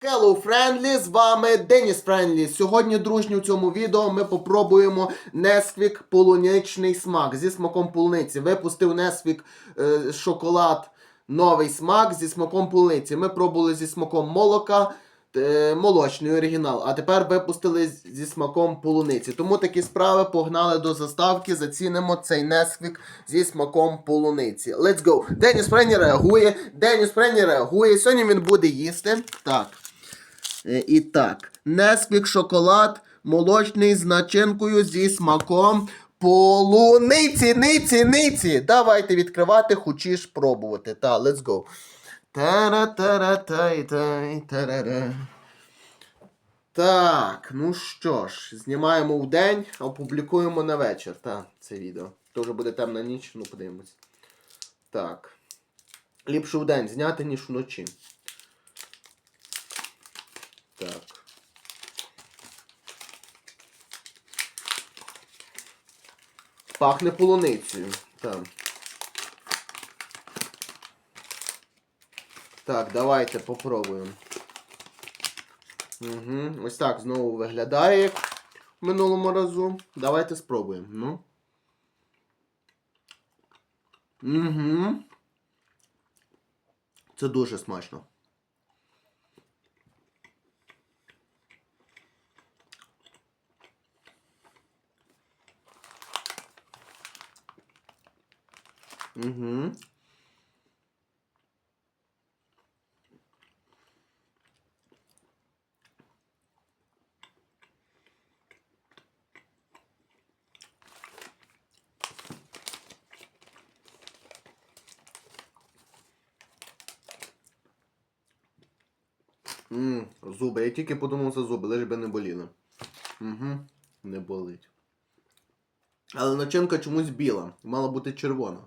Hello Friendly, з вами Деніс Френдлі. Сьогодні, дружні, у цьому відео ми попробуємо Несвік полуничний смак зі смаком полуниці. Випустив Несвік е, шоколад новий смак зі смаком полуниці. Ми пробували зі смаком молока, е, молочний оригінал, а тепер випустили зі смаком полуниці. Тому такі справи погнали до заставки, зацінимо цей Несвік зі смаком полуниці. Let's go! Деніс Френні реагує, Деніс Френні реагує. Сьогодні він буде їсти. Так. Е, І так, Несквік шоколад молочний з начинкою зі смаком полуниці, ниці, ниці. Давайте відкривати, хочеш пробувати. Та, let's go. Тара-тара-тай-тай, тарара. Так, ну що ж, знімаємо в день, опублікуємо на вечір. Та, це відео. То вже буде темна ніч, ну подивимось. Так. Ліпше в день зняти, ніж вночі. Так. Пахне полуницею. Так. Так, давайте попробуємо. Угу. Ось так знову виглядає, як в минулому разу. Давайте спробуємо. Ну. Угу. Це дуже смачно. Угу. Ммм, зуби. Я тільки подумав за зуби, лиш би не боліли. Угу, не болить. Але начинка чомусь біла. Мала бути червона.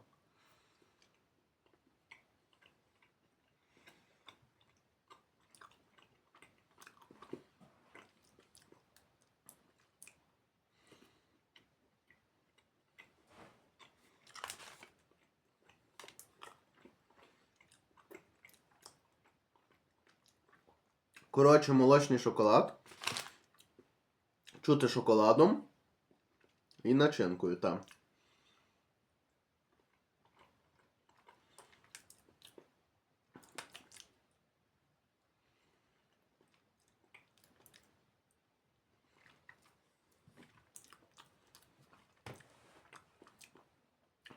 Коротше, молочний шоколад. Чути шоколадом і начинкою, так.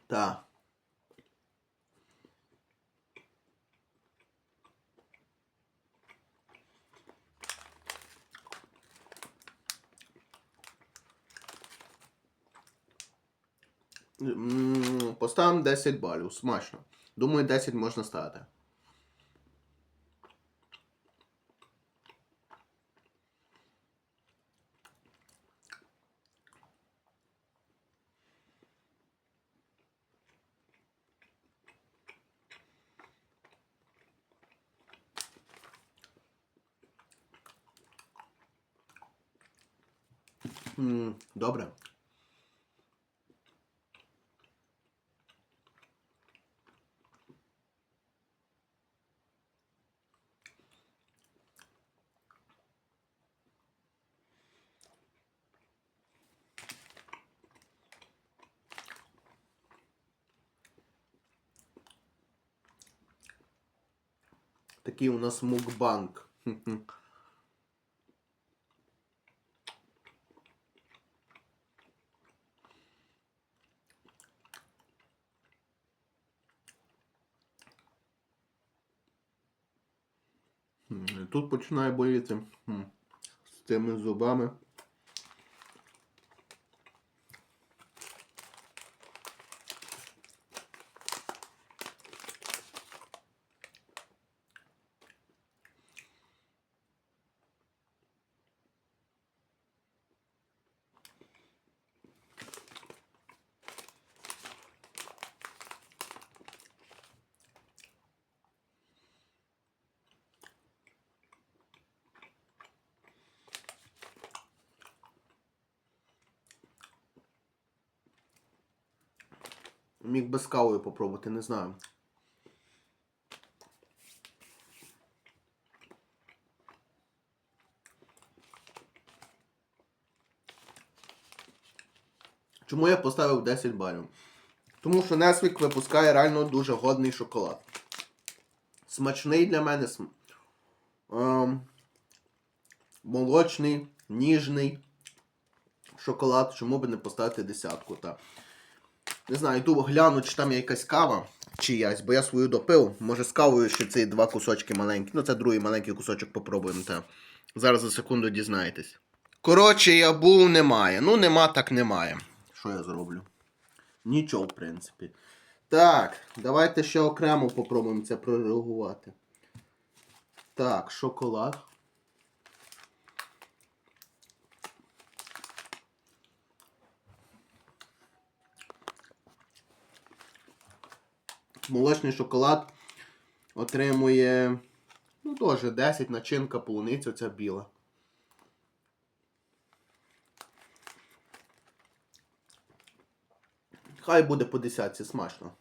Так. Поставимо 10 балів. Смачно. Думаю, 10 можна ставити. Добре. Такий у нас мукбанк. Тут починає боліти з тими зубами. Міг без кавою попробувати, не знаю. Чому я поставив 10 балів? Тому що Несвік випускає реально дуже годний шоколад. Смачний для мене см... ем... молочний, ніжний шоколад. Чому би не поставити десятку? Та. Не знаю, йду гляну, чи там є якась кава чиясь, бо я свою допив. Може з кавою ще ці два кусочки маленькі. Ну, це другий маленький кусочок попробуємо. Та. Зараз за секунду дізнаєтесь. Коротше, я був, немає. Ну, нема, так немає. Що я зроблю? Нічого, в принципі. Так, давайте ще окремо попробуємо це прореагувати. Так, шоколад. Молочний шоколад отримує, ну, теж 10 начинка полуниця, оця біла. Хай буде по десятці, смачно.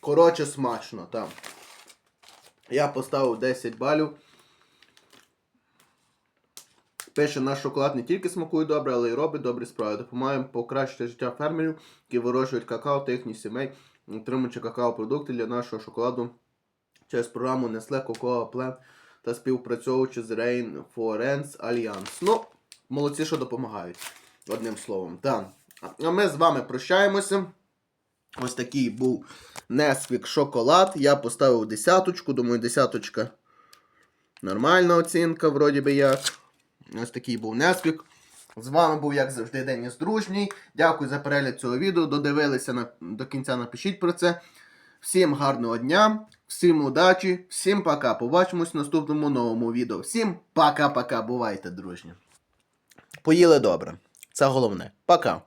Коротше, смачно, там. Я поставив 10 балів. Пише, наш шоколад не тільки смакує добре, але й робить добрі справи. Допомагаємо покращити життя фермерів, які вирощують какао та їхніх сімей, отримуючи какао-продукти для нашого шоколаду через програму Nestle Cocoa Plant та співпрацьовуючи з Rainforest Alliance. Ну, молодці, що допомагають. Одним словом. Так. А ми з вами прощаємося. Ось такий був Nesquik шоколад. Я поставив десяточку. Думаю, десяточка нормальна оцінка, вроді би як. Ось такий був Nesquik. З вами був, як завжди, Деніс Дружній. Дякую за перегляд цього відео. Додивилися на, до кінця, напишіть про це. Всім гарного дня, всім удачі, всім пока. Побачимось в наступному новому відео. Всім пока-пока. Бувайте, дружні. Поїли добре. Це головне. Пока.